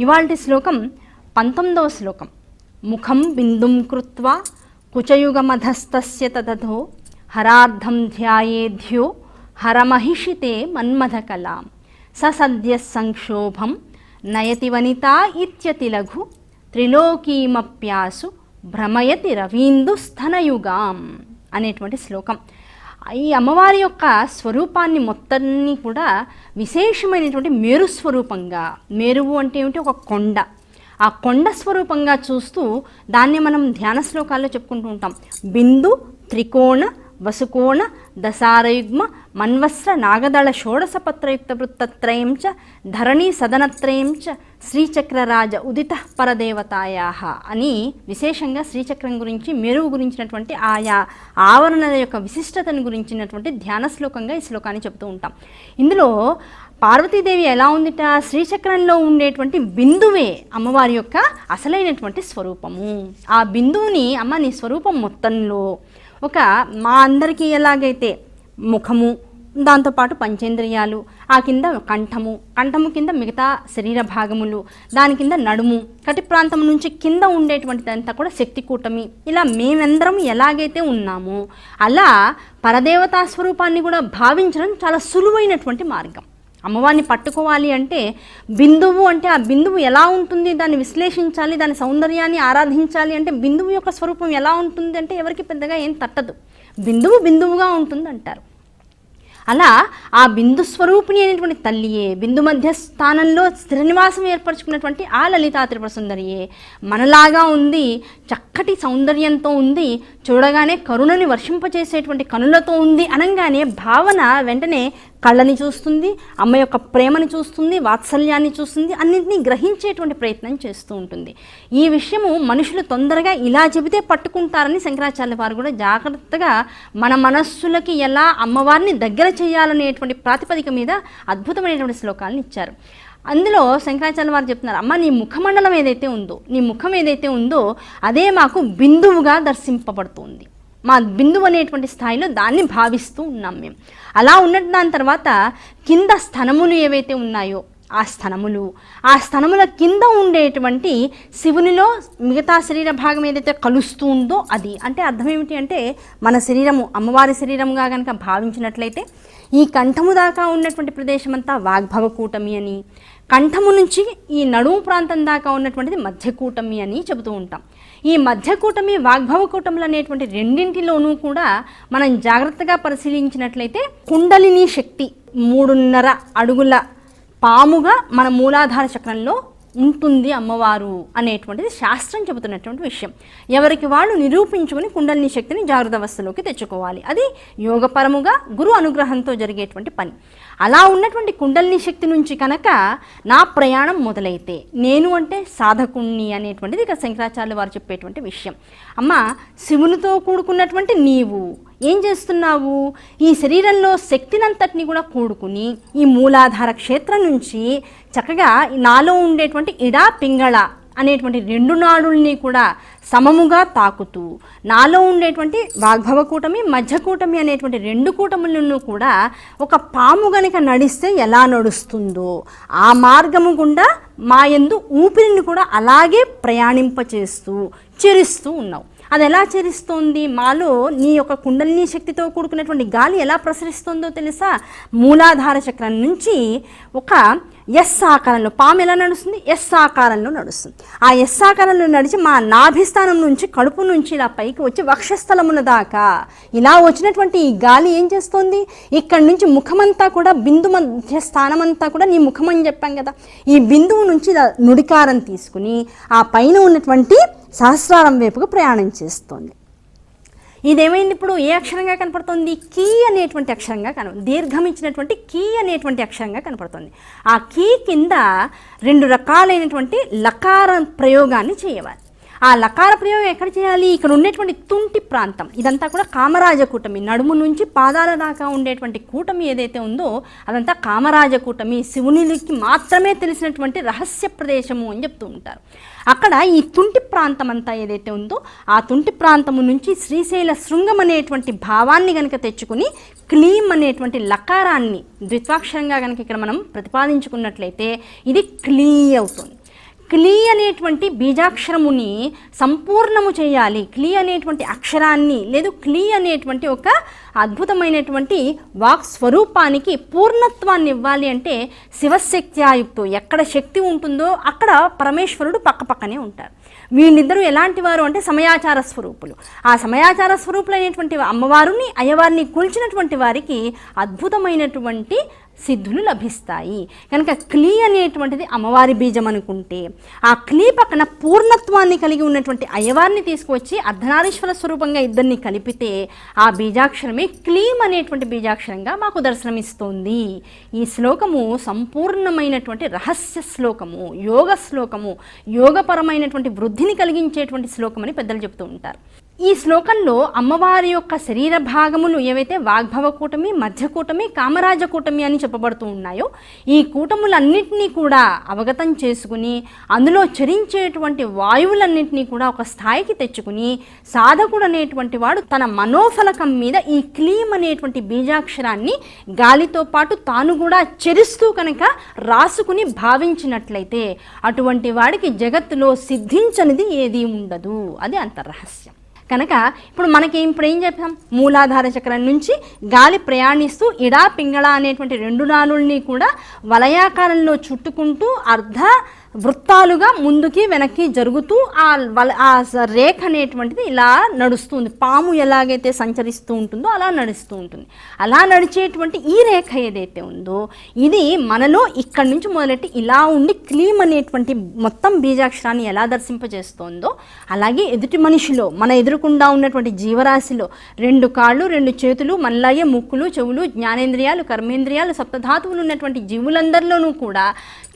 ఇవాళ శ్లోకం పంతొమ్మిదవ శ్లోకం. ముఖం బిందుం కృత్వా కుచయుగమధస్తస్య తదధో హరార్ధం ధ్యాయేధ్యో హరమహిషితే మన్మథకలాం. స సద్య సంక్షోభం నయతి వనితా ఇత్యతి లఘు త్రిలోకీమప్యాసు భ్రమయతి రవీందుస్థనయుగాం అనేటువంటి శ్లోకం. ఈ అమ్మవారి యొక్క స్వరూపాన్ని మొత్తాన్ని కూడా విశేషమైనటువంటి మేరు స్వరూపంగా మేరువు అంటే ఏమిటి? ఒక కొండ. ఆ కొండ స్వరూపంగా చూస్తూ దాన్ని మనం ధ్యాన శ్లోకాల్లో చెప్పుకుంటూ ఉంటాం. బిందు త్రికోణ వసుకోణ దశారయుగ్మ మన్వస్ర నాగదళ షోడశపత్రయుక్త వృత్తత్రయం చ ధరణి సదనత్రయం చ శ్రీచక్రరాజ ఉదిత పరదేవతాయా అని విశేషంగా శ్రీచక్రం గురించి మెరుగు గురించినటువంటి ఆయా ఆవరణల యొక్క విశిష్టతను గురించినటువంటి ధ్యాన శ్లోకంగా ఈ శ్లోకాన్ని చెప్తూ ఉంటాం. ఇందులో పార్వతీదేవి ఎలా ఉందిట? శ్రీచక్రంలో ఉండేటువంటి బిందువే అమ్మవారి యొక్క అసలైనటువంటి స్వరూపము. ఆ బిందువుని అమ్మ నీ స్వరూపం మొత్తంలో ఒక మా అందరికీ ఎలాగైతే ముఖము దాంతోపాటు పంచేంద్రియాలు ఆ కింద కంఠము కంఠము కింద మిగతా శరీర భాగములు దాని కింద నడుము కటి ప్రాంతం నుంచి కింద ఉండేటువంటిదంతా కూడా శక్తి కూటమి. ఇలా మేమందరం ఎలాగైతే ఉన్నామో అలా పరదేవతా స్వరూపాన్ని కూడా భావించడం చాలా సులువైనటువంటి మార్గం. అమ్మవారిని పట్టుకోవాలి అంటే బిందువు అంటే ఆ బిందువు ఎలా ఉంటుంది? దాన్ని విశ్లేషించాలి దాని సౌందర్యాన్ని ఆరాధించాలి అంటే బిందువు యొక్క స్వరూపం ఎలా ఉంటుంది అంటే ఎవరికి పెద్దగా ఏం తట్టదు. బిందువు బిందువుగా ఉంటుంది అంటారు అలా ఆ బిందు స్వరూపిణి అయినటువంటి తల్లియే బిందు మధ్య స్థానంలో స్థిరనివాసం ఏర్పరచుకున్నటువంటి ఆ లలితా త్రిపుర సుందరియే. మనలాగా ఉంది చక్కటి సౌందర్యంతో ఉంది చూడగానే కరుణని వర్షింపచేసేటువంటి కనులతో ఉంది అనగానే భావన వెంటనే కళ్ళని చూస్తుంది అమ్మ యొక్క ప్రేమని చూస్తుంది వాత్సల్యాన్ని చూస్తుంది అన్నింటినీ గ్రహించేటువంటి ప్రయత్నం చేస్తూ ఉంటుంది. ఈ విషయము మనుషులు తొందరగా ఇలా చెబితే పట్టుకుంటారని శంకరాచార్య వారు కూడా జాగ్రత్తగా మన మనస్సులకి ఎలా అమ్మవారిని దగ్గర చేయాలనేటువంటి ప్రాతిపదిక మీద అద్భుతమైనటువంటి శ్లోకాలను ఇచ్చారు. అందులో శంకరాచార్య వారు చెప్తున్నారు అమ్మ నీ ముఖమండలం ఏదైతే ఉందో నీ ముఖం ఏదైతే ఉందో అదే మాకు బిందువుగా దర్శింపబడుతుంది. మా బిందువు అనేటువంటి స్థాయిలో దాన్ని భావిస్తూ ఉన్నాం మేము. అలా ఉన్నట్టు దాని తర్వాత కింద స్థనములు ఏవైతే ఉన్నాయో ఆ స్థనములు ఆ స్థనముల కింద ఉండేటువంటి శివునిలో మిగతా శరీర భాగం ఏదైతే కలుస్తూ ఉందో అది. అంటే అర్థం ఏమిటి అంటే మన శరీరము అమ్మవారి శరీరముగా కనుక భావించినట్లయితే ఈ కంఠము దాకా ఉన్నటువంటి ప్రదేశం అంతా వాగ్భవ కూటమి అని కంఠము నుంచి ఈ నడుము ప్రాంతం దాకా ఉన్నటువంటిది మధ్య కూటమి అని చెబుతూ ఉంటాం. ఈ మధ్య కూటమి వాగ్భవ కూటములు అనేటువంటి రెండింటిలోనూ కూడా మనం జాగ్రత్తగా పరిశీలించినట్లయితే కుండలిని శక్తి మూడున్నర అడుగుల పాముగా మన మూలాధార చక్రంలో ఉంటుంది అమ్మవారు అనేటువంటిది శాస్త్రం చెబుతున్నటువంటి విషయం. ఎవరికి వాళ్ళు నిరూపించుకుని కుండలిని శక్తిని జాగ్రత్త అవస్థలోకి తెచ్చుకోవాలి. అది యోగపరముగా గురు అనుగ్రహంతో జరిగేటువంటి పని. అలా ఉన్నటువంటి కుండలిని శక్తి నుంచి కనుక నా ప్రయాణం మొదలైతే నేను అంటే సాధకుణ్ణి అనేటువంటిది ఇక శంకరాచార్యులు వారు చెప్పేటువంటి విషయం. అమ్మ శివునితో కూడుకున్నటువంటి నీవు ఏం చేస్తున్నావు? ఈ శరీరంలో శక్తినంతటిని కూడా కూడుకుని ఈ మూలాధార క్షేత్రం నుంచి చక్కగా నాలో ఉండేటువంటి ఇడా పింగళ అనేటువంటి రెండు నాడుల్ని కూడా సమముగా తాకుతూ నాలో ఉండేటువంటి వాగ్భవ కూటమి మధ్య కూటమి అనేటువంటి రెండు కూటములను కూడా ఒక పాము గనుక నడిస్తే ఎలా నడుస్తుందో ఆ మార్గము గుండా మా యందు ఊపిరిని కూడా అలాగే ప్రయాణింపచేస్తూ చెరిస్తూ ఉన్నావు. అది ఎలా చరిస్తోంది? మాలో నీ యొక్క కుండలిని శక్తితో కూడుకున్నటువంటి గాలి ఎలా ప్రసరిస్తుందో తెలుసా? మూలాధార చక్రం నుంచి ఒక ఎస్ ఆకారంలో పాము ఎలా నడుస్తుంది? ఎస్ ఆకారంలో నడుస్తుంది. ఆ ఎస్ ఆకారంలో నడిచి మా నాభిస్థానం నుంచి కడుపు నుంచి ఇలా పైకి వచ్చి వక్షస్థలమున దాకా ఇలా వచ్చినటువంటి ఈ గాలి ఏం చేస్తుంది? ఇక్కడ నుంచి ముఖమంతా కూడా బిందు మధ్య స్థానం అంతా కూడా నీ ముఖం అని చెప్పాం కదా. ఈ బిందువు నుంచి ఇలా నుడికారం తీసుకుని ఆ పైన ఉన్నటువంటి సహస్రారం వైపుకు ప్రయాణం చేస్తుంది. ఇదేమైంది ఇప్పుడు? ఏ అక్షరంగా కనపడుతుంది? కీ అనేటువంటి అక్షరంగా కన దీర్ఘం ఇచ్చినటువంటి కీ అనేటువంటి అక్షరంగా కనపడుతుంది. ఆ కీ కింద రెండు రకాలైనటువంటి లకార ప్రయోగాన్ని చేయవాలి. ఆ లకార ప్రయోగం ఎక్కడ చేయాలి? ఇక్కడ ఉండేటువంటి తుంటి ప్రాంతం. ఇదంతా కూడా కామరాజ కూటమి. నడుము నుంచి పాదాల దాకా ఉండేటువంటి కూటమి ఏదైతే ఉందో అదంతా కామరాజ కూటమి. శివునికి మాత్రమే తెలిసినటువంటి రహస్య ప్రదేశము అని చెప్తూ ఉంటారు. అక్కడ ఈ తుంటి ప్రాంతం అంతా ఏదైతే ఉందో ఆ తుంటి ప్రాంతము నుంచి శ్రీశైల శృంగం అనేటువంటి భావాన్ని కనుక తెచ్చుకుని క్లీం అనేటువంటి లకారాన్ని ద్విత్వాక్షరంగా కనుక ఇక్కడ మనం ప్రతిపాదించుకున్నట్లయితే ఇది క్లీ అవుతుంది క్లీ అనేటువంటి బీజాక్షరముని సంపూర్ణము చేయాలి. క్లీ అనేటువంటి అక్షరాన్ని లేదు క్లీ అనేటువంటి ఒక అద్భుతమైనటువంటి వాక్ స్వరూపానికి పూర్ణత్వాన్ని ఇవ్వాలి అంటే శివశక్త్యాయుక్తు. ఎక్కడ శక్తి ఉంటుందో అక్కడ పరమేశ్వరుడు పక్కపక్కనే ఉంటారు. వీళ్ళిద్దరూ ఎలాంటి వారు అంటే సమయాచార స్వరూపులు. ఆ సమయాచార స్వరూపులైనటువంటి అమ్మవారిని అయ్యవారిని కూల్చినటువంటి వారికి అద్భుతమైనటువంటి సిద్ధులు లభిస్తాయి. కనుక క్లీ అనేటువంటిది అమ్మవారి బీజం అనుకుంటే ఆ క్లీ పక్కన పూర్ణత్వాన్ని కలిగి ఉన్నటువంటి అయ్యవారిని తీసుకువచ్చి అర్ధనారీశ్వర స్వరూపంగా ఇద్దరిని కలిపితే ఆ బీజాక్షరమే క్లీం అనేటువంటి బీజాక్షరంగా మాకు దర్శనమిస్తోంది. ఈ శ్లోకము సంపూర్ణమైనటువంటి రహస్య శ్లోకము యోగ శ్లోకము యోగపరమైనటువంటి వృద్ధిని కలిగించేటువంటి శ్లోకం అని పెద్దలు చెప్తూ ఉంటారు. ఈ శ్లోకంలో అమ్మవారి యొక్క శరీర భాగములు ఏవైతే వాగ్భవ కూటమి మధ్య కూటమి కామరాజ కూటమి అని చెప్పబడుతూ ఉన్నాయో ఈ కూటములన్నింటినీ కూడా అవగతం చేసుకుని అందులో చరించేటువంటి వాయువులన్నింటినీ కూడా ఒక స్థాయికి తెచ్చుకుని సాధకుడు అనేటువంటి వాడు తన మనోఫలకం మీద ఈ క్లీమ్ అనేటువంటి బీజాక్షరాన్ని గాలితో పాటు తాను కూడా చెరుస్తూ కనుక రాసుకుని భావించినట్లయితే అటువంటి వాడికి జగత్తులో సిద్ధించనిది ఏదీ ఉండదు. అది అంతర్రహస్యం కనుక ఇప్పుడు మనకి ఇప్పుడు ఏం చెప్పాం మూలాధార చక్రం నుంచి గాలి ప్రయాణిస్తూ ఇడా పింగళ అనేటువంటి రెండు నాలుల్ని కూడా వలయాకారంలో చుట్టుకుంటూ అర్ధ వృత్తాలుగా ముందుకి వెనక్కి జరుగుతూ ఆ వల ఆ రేఖ అనేటువంటిది ఇలా నడుస్తుంది. పాము ఎలాగైతే సంచరిస్తూ ఉంటుందో అలా నడుస్తూ ఉంటుంది. అలా నడిచేటువంటి ఈ రేఖ ఏదైతే ఉందో ఇది మనలో ఇక్కడి నుంచి మొదలెట్టి ఇలా ఉండి క్లీమ్ అనేటువంటి మొత్తం బీజాక్షరాన్ని ఎలా దర్శింపజేస్తోందో అలాగే ఎదుటి మనిషిలో మన ఎదురుకుండా ఉన్నటువంటి జీవరాశిలో రెండు కాళ్ళు రెండు చేతులు మనలాగే ముక్కులు చెవులు జ్ఞానేంద్రియాలు కర్మేంద్రియాలు సప్తధాతువులు ఉన్నటువంటి జీవులందరిలోనూ కూడా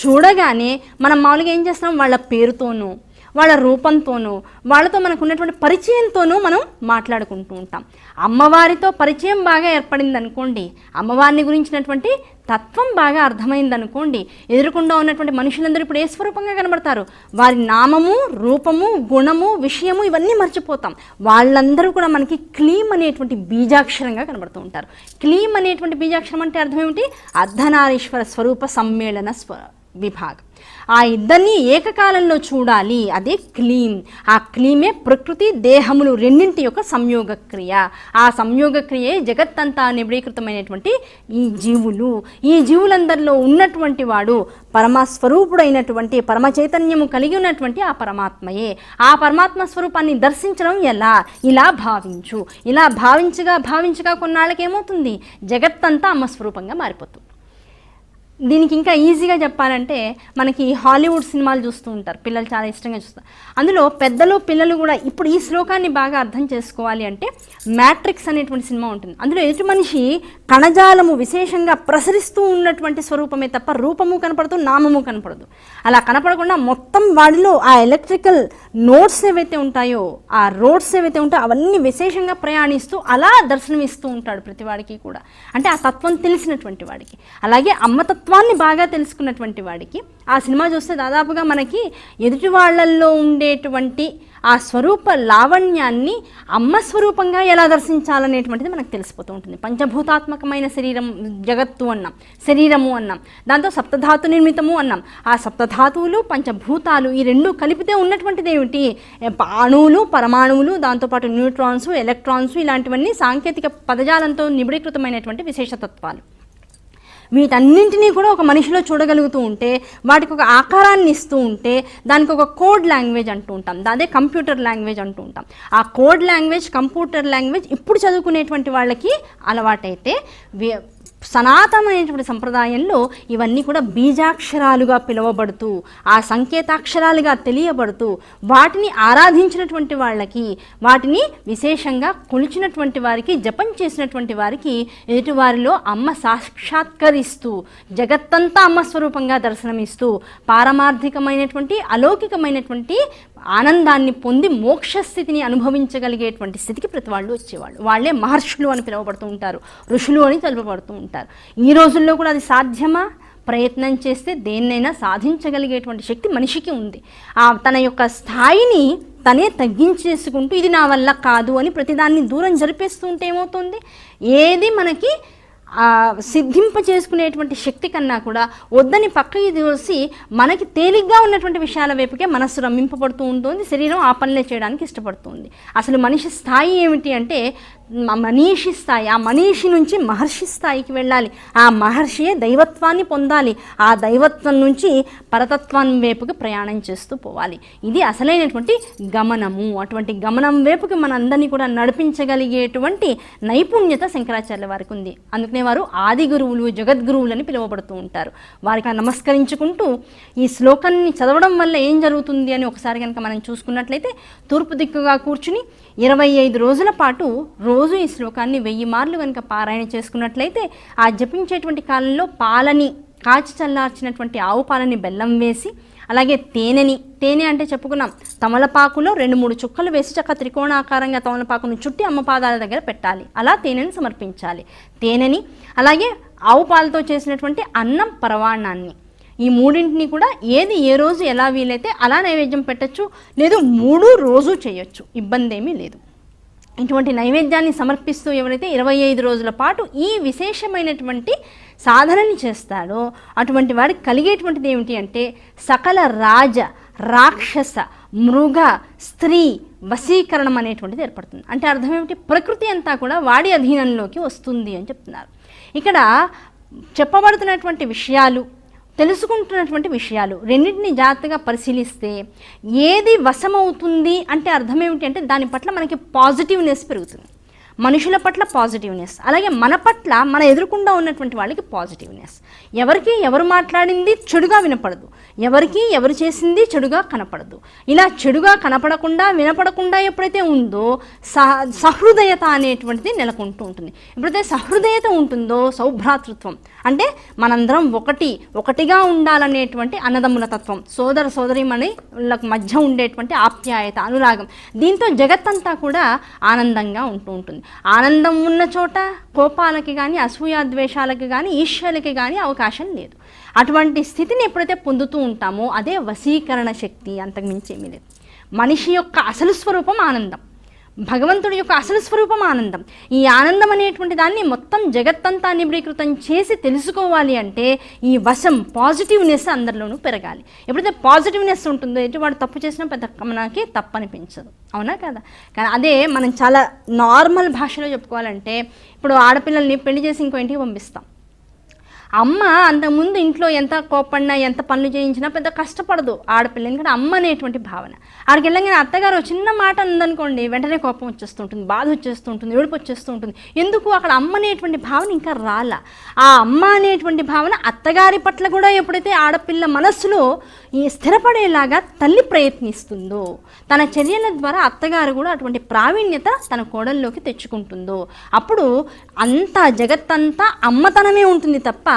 చూడగానే మనం మామూలుగా ఏం చేస్తాం? వాళ్ళ పేరుతోనూ వాళ్ళ రూపంతోనూ వాళ్ళతో మనకు ఉన్నటువంటి పరిచయంతోనూ మనం మాట్లాడుకుంటూ ఉంటాం. అమ్మవారితో పరిచయం బాగా ఏర్పడింది అనుకోండి అమ్మవారిని గురించినటువంటి తత్వం బాగా అర్థమైంది అనుకోండి ఎదురుకుండా ఉన్నటువంటి మనుషులందరూ ఇప్పుడు ఏ స్వరూపంగా కనబడతారు? వారి నామము రూపము గుణము విషయము ఇవన్నీ మర్చిపోతాం. వాళ్ళందరూ కూడా మనకి క్లీమ్ అనేటువంటి బీజాక్షరంగా కనబడుతూ ఉంటారు. క్లీమ్ అనేటువంటి బీజాక్షరం అంటే అర్థం ఏమిటి? అర్ధనారీశ్వర స్వరూప సమ్మేళన స్వ విభాగం. ఆ ఇద్దరిని ఏకకాలంలో చూడాలి. అదే క్లీమ్ ఆ క్లీమే ప్రకృతి దేహములు రెండింటి యొక్క సంయోగ క్రియ. ఆ సంయోగ క్రియే జగత్తంతా నిబడీకృతమైనటువంటి ఈ జీవులు. ఈ జీవులందరిలో ఉన్నటువంటి వాడు పరమస్వరూపుడైనటువంటి పరమ చైతన్యము కలిగి ఉన్నటువంటి ఆ పరమాత్మయే. ఆ పరమాత్మ స్వరూపాన్ని దర్శించడం ఎలా? ఇలా భావించు. ఇలా భావించగా భావించగా కొన్నాళ్ళకి ఏమవుతుంది జగత్తంతా అమ్మ స్వరూపంగా మారిపోతుంది. దీనికి ఇంకా ఈజీగా చెప్పాలంటే మనకి హాలీవుడ్ సినిమాలు చూస్తూ ఉంటారు. పిల్లలు చాలా ఇష్టంగా చూస్తారు. అందులో పెద్దలు పిల్లలు కూడా ఇప్పుడు ఈ శ్లోకాన్ని బాగా అర్థం చేసుకోవాలి అంటే మ్యాట్రిక్స్ అనేటువంటి సినిమా ఉంటుంది. అందులో ఎదుటి మనిషి కణజాలము విశేషంగా ప్రసరిస్తూ ఉన్నటువంటి స్వరూపమే తప్ప రూపము కనపడదు నామము కనపడదు. అలా కనపడకుండా మొత్తం వాడిలో ఆ ఎలక్ట్రికల్ నోట్స్ ఏవైతే ఉంటాయో ఆ రోడ్స్ ఏవైతే ఉంటాయో అవన్నీ విశేషంగా ప్రయాణిస్తూ అలా దర్శనమిస్తూ ఉంటాడు ప్రతివాడికి కూడా. అంటే ఆ తత్వం తెలిసినటువంటి వాడికి. అలాగే తత్వాన్ని బాగా తెలుసుకున్నటువంటి వాడికి. ఆ సినిమా చూస్తే దాదాపుగా మనకి ఎదుటి వాళ్ళల్లో ఉండేటువంటి ఆ స్వరూప లావణ్యాన్ని అమ్మ స్వరూపంగా ఎలా దర్శించాలనేటువంటిది మనకు తెలిసిపోతూ ఉంటుంది. పంచభూతాత్మకమైన శరీరం జగత్తు అన్నాం శరీరము అన్నాం దాంతో సప్తధాతు నిర్మితము అన్నాం. ఆ సప్తధాతువులు పంచభూతాలు ఈ రెండు కలిపితే ఉన్నటువంటిది ఏమిటి? అణువులు పరమాణువులు దాంతోపాటు న్యూట్రాన్స్ ఎలక్ట్రాన్స్ ఇలాంటివన్నీ సాంకేతిక పదజాలంతో నిబిడీకృతమైనటువంటి విశేషతత్వాలు. వీటన్నింటినీ కూడా ఒక మనిషిలో చూడగలుగుతూ ఉంటే వాటికి ఒక ఆకారాన్ని ఇస్తూ ఉంటే దానికి ఒక కోడ్ లాంగ్వేజ్ అంటూ ఉంటాం. అదే కంప్యూటర్ లాంగ్వేజ్ అంటూ ఉంటాం. ఆ కోడ్ లాంగ్వేజ్ కంప్యూటర్ లాంగ్వేజ్ ఇప్పుడు చదువుకునేటువంటి వాళ్ళకి అలవాటైతే సనాతనమైనటువంటి సంప్రదాయంలో ఇవన్నీ కూడా బీజాక్షరాలుగా పిలువబడుతూ ఆ సంకేతాక్షరాలుగా తెలియబడుతూ వాటిని ఆరాధించినటువంటి వాళ్ళకి వాటిని విశేషంగా కొలిచినటువంటి వారికి జపం చేసినటువంటి వారికి ఎదుటివారిలో అమ్మ సాక్షాత్కరిస్తూ జగత్తంతా అమ్మ స్వరూపంగా దర్శనమిస్తూ పారమార్థికమైనటువంటి అలౌకికమైనటువంటి ఆనందాన్ని పొంది మోక్ష స్థితిని అనుభవించగలిగేటువంటి స్థితికి ప్రతి వాళ్ళు వచ్చేవాళ్ళు. వాళ్ళే మహర్షులు అని పిలువబడుతూ ఉంటారు ఋషులు అని తెలుపబడుతూ ఉంటారు. ఈ రోజుల్లో కూడా అది సాధ్యమా? ప్రయత్నం చేస్తే దేన్నైనా సాధించగలిగేటువంటి శక్తి మనిషికి ఉంది. ఆ తన యొక్క స్థాయిని తనే తగ్గించేసుకుంటూ ఇది నా వల్ల కాదు అని ప్రతిదాన్ని దూరం జరిపేస్తూ ఉంటే ఏమవుతుంది? ఏది మనకి సిద్ధింప చేసుకునేటువంటి శక్తి కన్నా కూడా వద్దని పక్కకి చూసి మనకి తేలిగ్గా ఉన్నటువంటి విషయాల వైపుకే మనస్సు రమ్మింపబడుతూ ఉంటుంది శరీరం ఆ పనులే చేయడానికి ఇష్టపడుతుంది. అసలు మనిషి స్థాయి ఏమిటి అంటే మనీషి స్థాయి ఆ మనీషి నుంచి మహర్షి స్థాయికి వెళ్ళాలి. ఆ మహర్షియే దైవత్వాన్ని పొందాలి. ఆ దైవత్వం నుంచి పరతత్వం వైపుకి ప్రయాణం చేస్తూ పోవాలి. ఇది అసలైనటువంటి గమనము. అటువంటి గమనం వైపుకి మనందరినీ కూడా నడిపించగలిగేటువంటి నైపుణ్యత శంకరాచార్య వారికి ఉంది. అందుకనే వారు ఆది గురువులు జగద్గురువులని పిలువబడుతూ ఉంటారు. వారికి నమస్కరించుకుంటూ ఈ శ్లోకాన్ని చదవడం వల్ల ఏం జరుగుతుంది అని ఒకసారి కనుక మనం చూసుకున్నట్లయితే తూర్పు దిక్కుగా కూర్చుని ఇరవై ఐదు రోజుల పాటు రోజు ఈ శ్లోకాన్ని వెయ్యి మార్లు కనుక పారాయణ చేసుకున్నట్లయితే ఆ జపించేటువంటి కాలంలో పాలని కాచి చల్లార్చినటువంటి ఆవు పాలని బెల్లం వేసి అలాగే తేనెని తేనె అంటే చెప్పుకున్నాం తమలపాకులో రెండు మూడు చుక్కలు వేసి చక్క త్రికోణాకారంగా తమలపాకును చుట్టి అమ్మ పాదాల దగ్గర పెట్టాలి. అలా తేనెని సమర్పించాలి. తేనెని అలాగే ఆవు పాలతో చేసినటువంటి అన్నం పరవాణాన్ని. ఈ మూడింటిని కూడా ఏది ఏ రోజు ఎలా వీలైతే అలా నైవేద్యం పెట్టచ్చు లేదు మూడు రోజు చేయొచ్చు. ఇబ్బంది ఏమీ లేదు. ఇటువంటి నైవేద్యాన్ని సమర్పిస్తూ ఎవరైతే ఇరవై ఐదు రోజుల పాటు ఈ విశేషమైనటువంటి సాధనని చేస్తాడో అటువంటి వాడికి కలిగేటువంటిది ఏమిటి అంటే సకల రాజ రాక్షస మృగ స్త్రీ వశీకరణం అనేటువంటిది ఏర్పడుతుంది. అంటే అర్థం ఏమిటి? ప్రకృతి అంతా కూడా వాడి అధీనంలోకి వస్తుంది అని చెప్తున్నారు. ఇక్కడ చెప్పబడుతున్నటువంటి విషయాలు తెలుసుకుంటున్నటువంటి విషయాలు. రెండింటిని జాగ్రత్తగా పరిశీలిస్తే ఏది వశమవుతుంది అంటే అర్థం ఏమిటి అంటే దాని పట్ల మనకి పాజిటివ్నెస్ పెరుగుతుంది. మనుషుల పట్ల పాజిటివ్నెస్. అలాగే మన పట్ల మన ఎదురుకుండా ఉన్నటువంటి వాళ్ళకి పాజిటివ్నెస్. ఎవరికి ఎవరు మాట్లాడింది చెడుగా వినపడదు. ఎవరికి ఎవరు చేసింది చెడుగా కనపడదు. ఇలా చెడుగా కనపడకుండా వినపడకుండా ఎప్పుడైతే ఉందో సహ సహృదయత అనేటువంటిది నెలకొంటూ ఉంటుంది. ఎప్పుడైతే సహృదయత ఉంటుందో సౌభ్రాతృత్వం అంటే మనందరం ఒకటి ఒకటిగా ఉండాలనేటువంటి అన్నదమ్ముల తత్వం సోదర సోదరిమణిలకు మధ్య ఉండేటువంటి ఆప్యాయత అనురాగం దీంతో జగత్తంతా కూడా ఆనందంగా ఉంటూ ఉంటుంది. ఆనందం ఉన్న చోట కోపాలకి కానీ అసూయాద్వేషాలకి కానీ ఈర్ష్యలకి కానీ అవకాశం లేదు. అటువంటి స్థితిని ఎప్పుడైతే పొందుతూ ఉంటామో అదే వశీకరణ శక్తి అంతకు మించి ఏమీ లేదు. మనిషి యొక్క అసలు స్వరూపం ఆనందం. భగవంతుడి యొక్క అసలు స్వరూపం ఆనందం. ఈ ఆనందం అనేటువంటి దాన్ని మొత్తం జగత్తంతా నిబిడీకృతం చేసి తెలుసుకోవాలి అంటే ఈ వశం పాజిటివ్నెస్ అందరిలోనూ పెరగాలి. ఎప్పుడైతే పాజిటివ్నెస్ ఉంటుందో ఏంటి వాడు తప్పు చేసినా పెద్ద మనకి తప్పనిపించదు. అవునా కదా? కానీ అదే మనం చాలా నార్మల్ భాషలో చెప్పుకోవాలంటే ఇప్పుడు ఆడపిల్లల్ని పెళ్ళి చేసి ఇంకో ఇంటికి పంపిస్తాం. అమ్మ అంతకుముందు ఇంట్లో ఎంత కోపడినా ఎంత పనులు చేయించినా పెద్ద కష్టపడదు ఆడపిల్ల ఎందుకంటే అమ్మ అనేటువంటి భావన. ఆడికి వెళ్ళగానే అత్తగారు చిన్న మాట ఉందనుకోండి వెంటనే కోపం వచ్చేస్తుంటుంది బాధ వచ్చేస్తుంటుంది ఏడుపు వచ్చేస్తూ ఉంటుంది ఎందుకు అక్కడ అమ్మ అనేటువంటి భావన ఇంకా రాల? ఆ అమ్మ అనేటువంటి భావన అత్తగారి పట్ల కూడా ఎప్పుడైతే ఆడపిల్ల మనస్సులో ఈ స్థిరపడేలాగా తల్లి ప్రయత్నిస్తుందో తన చర్యల ద్వారా అత్తగారు కూడా అటువంటి ప్రావీణ్యత తన కోడల్లోకి తెచ్చుకుంటుందో అప్పుడు అంతా జగత్తంతా అమ్మతనమే ఉంటుంది తప్ప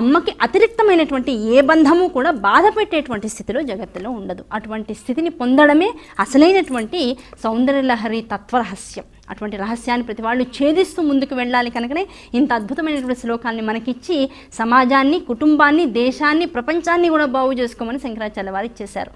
అమ్మకి అతిరిక్తమైనటువంటి ఏ బంధము కూడా బాధ పెట్టేటువంటి స్థితిలో జగత్తులో ఉండదు. అటువంటి స్థితిని పొందడమే అసలైనటువంటి సౌందర్యలహరి తత్వరహస్యం. అటువంటి రహస్యాన్ని ప్రతి వాళ్ళు ఛేదిస్తూ ముందుకు వెళ్ళాలి కనుకనే ఇంత అద్భుతమైనటువంటి శ్లోకాల్ని మనకిచ్చి సమాజాన్ని కుటుంబాన్ని దేశాన్ని ప్రపంచాన్ని కూడా బాగు చేసుకోమని శంకరాచార్య వారు ఇచ్చేశారు.